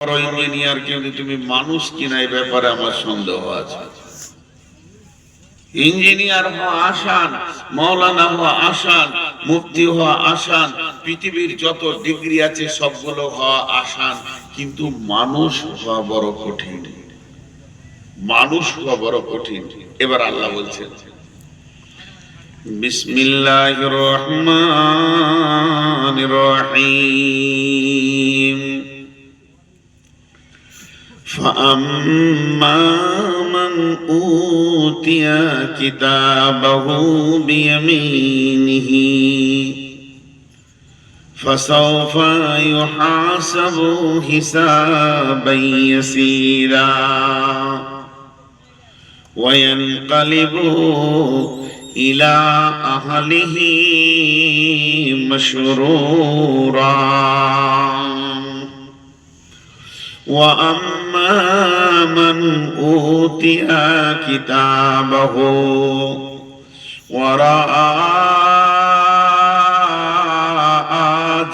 বড় ইঞ্জিনিয়ার তুমি মানুষ কিনা এই ব্যাপারে আমার সন্দেহ আছে। ইঞ্জিনিয়ার হওয়া আসান মৌলানা হওয়া আসান মুফতি হওয়া আসান পৃথিবীর যত ডিগ্রি আছে সবগুলো হওয়া আসান কিন্তু মানুষ হওয়া বড় কঠিন। মানুষ হওয়া বড় কঠিন। এবার আল্লাহ বলছেন, বিসমিল্লাহির রহমানির রহিম। فأما من أوتي كتابه بيمينه فسوف يحاسب حسابا يسيرا وينقلب إلى أهله مسرورا وأما من أوتي كتابه وراء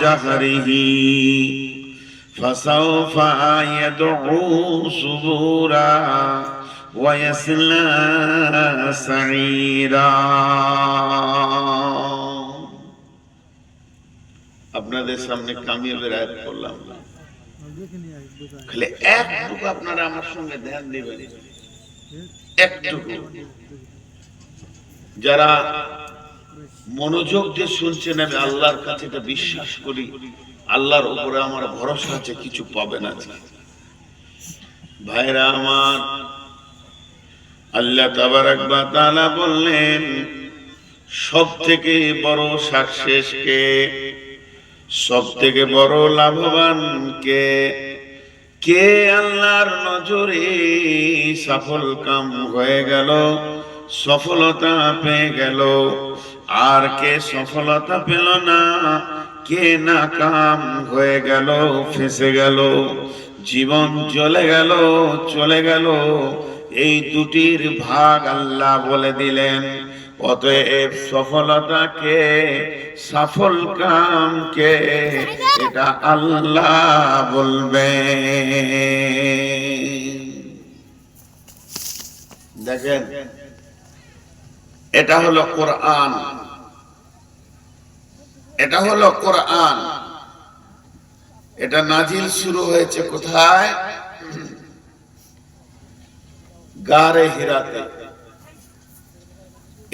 جهره فسوف يدعو سبورا ويصلى سعيرا আপনাদের সামনে কামিয়াবের আয়াত করলাম খালি একটুকু আপনারা আমার সঙ্গে ধ্যান দিবেন। একটুকু যারা মনোযোগ দিয়ে শুনছেন, আমি আল্লাহর কাছে এটা বিশ্বাস করি, আল্লাহর উপরে আমার ভরসা আছে, কিছু পাবে না ভাইরা আমার, আল্লাহ তাবারাক বা তাআলা বললেন সব থেকে বড় সাকসেস কে? সব থেকে বড় লাভবান কে? কে আল্লাহর নজরে সফল কাম হয়ে গেল, সফলতা পেয়ে গেল? আর কে সফলতা পেল না? কে না কাম হয়ে গেল, ফেসে গেল? জীবন চলে গেল চলে গেল। এই দুটির ভাগ আল্লাহ বলে দিলেন। অতএব সফলতাকে, সফল কামকে এটা আল্লাহ বলবে। দেখেন, এটা হলো কোরআন। এটা হলো কোরআন। এটা নাজিল শুরু হয়েছে কোথায়? গারে হিরাতে।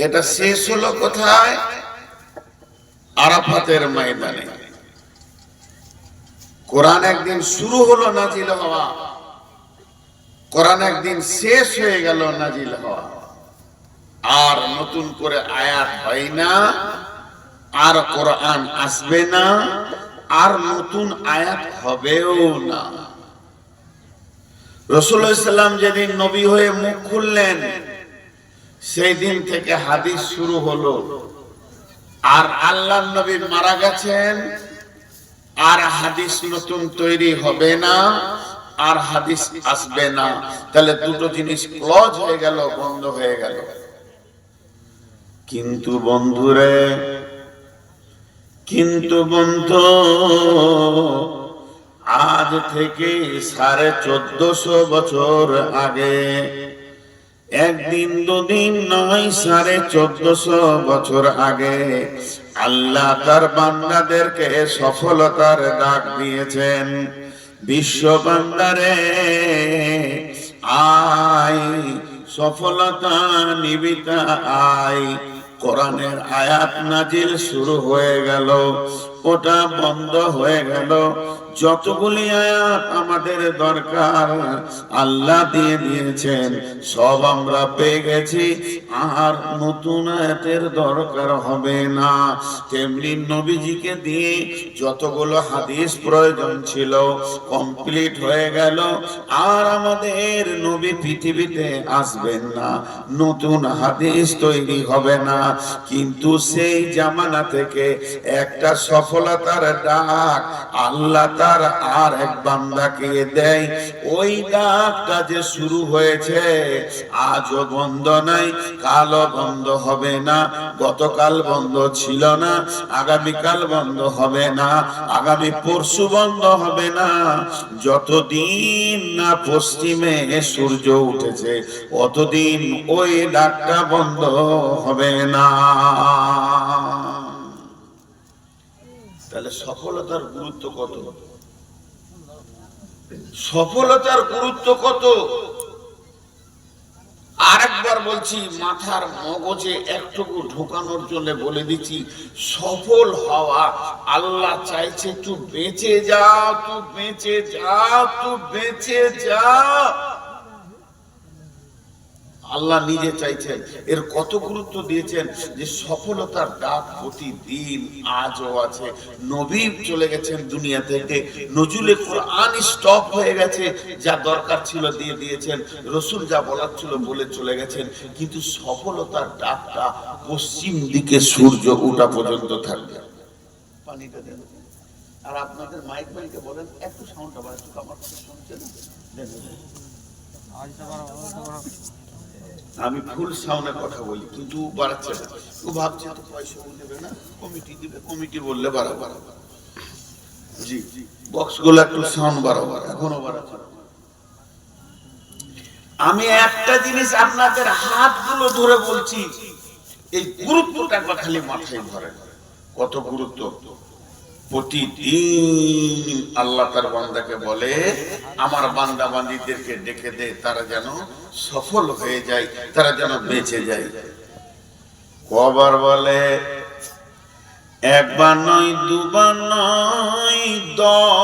এটা শেষ হলো কোথায়? আরাফাতের ময়দানে। কোরআন একদিন শুরু হলো নাজিল হওয়া। কোরআন একদিন শেষ হয়ে গেল নাজিল হওয়া। আর নতুন করে আয়াত হয় না, আর কোরআন আসবে না, আর নতুন আয়াত হবেও না। রসুল ইসলাম যেদিন নবী হয়ে মুখ খুললেন সেই দিন থেকে হাদিস শুরু হলো। আর আল্লাহ নবী মারা গেছেন, আর হাদিস নতুন তৈরি হবে না, আর হাদিস আসবে না। তাহলে দুটো জিনিস ক্লজ হয়ে গেল, বন্ধ হয়ে গেল। কিন্তু বন্ধুরে, কিন্তু বন্ধু, আজ থেকে সাড়ে চোদ্দশো বছর আগে একদিন দুদিন নয়, সাড়ে চোদ্দশো বছর আগে আল্লাহ তার বান্দাদেরকে সফলতার ডাক দিয়েছেন। বিশ্ব বান্দারে, আয়, সফলতা নিবিতা, আয়। কোরআনের আয়াত নাজিল শুরু হয়ে গেল। ওটা বন্ধ হয়ে গেল। যতগুলি আয়াত আমাদের দরকার, আল্লাহ দিয়ে দিয়েছেন, সব আমরা পেয়ে গেছি। আর নতুন আয়াতের দরকার হবে না। তেমনি নবীজিকে দিয়ে যতগুলো হাদিস প্রয়োজন ছিল কমপ্লিট হয়ে গেল। আর আমাদের নবী পৃথিবীতে আসবেন না। নতুন হাদিস তৈরি হবে না। কিন্তু সেই জামানা থেকে একটা সফলতার ডাক, আল্লাহ আবার আর এক বান্দাকে দেয়। ওই ডাকটা যে শুরু হয়েছে, আজও বন্ধ নাই, কালও বন্ধ হবে না, গতকাল বন্ধ ছিল না, আগামীকাল বন্ধ হবে না, আগামী পরশু বন্ধ হবে না। যতদিন না পশ্চিমে সূর্য উঠেছে, অতদিন ওই ডাকটা বন্ধ হবে না। তাহলে সফলতার গুরুত্ব কত? সফলতার গুরুত্ব কত? আরেকবার বলছি, মাথার মগজে একটুকু ঢোকানোর জন্য বলে দিচ্ছি, সফল হওয়া আল্লাহ চাইছে, তুই বেঁচে যা, তুই বেঁচে যা, তুই বেঁচে যা। আল্লাহ নিজে চাইছেন। এর কত গুরুত্ব দিয়েছেন যে সফলতার ডাক প্রতিদিন আজও আছে। নবী চলে গেছেন দুনিয়া থেকে। নজুলে কোরআন স্টপ হয়ে গেছে। যা দরকার ছিল দিয়ে দিয়েছেন। রসুল যা বলার ছিল বলে চলে গেছেন। কিন্তু সফলতার ডাকটা পশ্চিম দিকে সূর্য ওঠা পর্যন্ত থাকবে। পানিটা দেন। আর আপনাদের মাইক মাইকে বলেন একটু সাউন্ডটা বাড়াচ্ছ আমার কথা শুনছেন? দেন, দেন। আমি ফুল সাউন্ডে কথা বলি, কিন্তু বাড়াচ্ছে না। ও ভাবছে তো পয়সা দেবে না, কমিটি দিবে, কমিটি বললে বাড়া বাড়া জি বক্সগুলো একটু সাউন্ড বাড়াবো, এখনও বাড়াচ্ছে। আমি একটা জিনিস আপনাদের হাতগুলো ধরে বলছি, এই গুরুত্বটা খালি মাথায় ধরে কত গুরুত্ব? প্রতিদিন আল্লাহ তার বান্দাকে বলে, আমার বান্দা বান্দিদেরকে ডেকে দে, তারা যেন সফল হয়ে যায়, তারা যেন বেঁচে যায়। কবার বলে, একবার নয়, দুবার নয়, দশ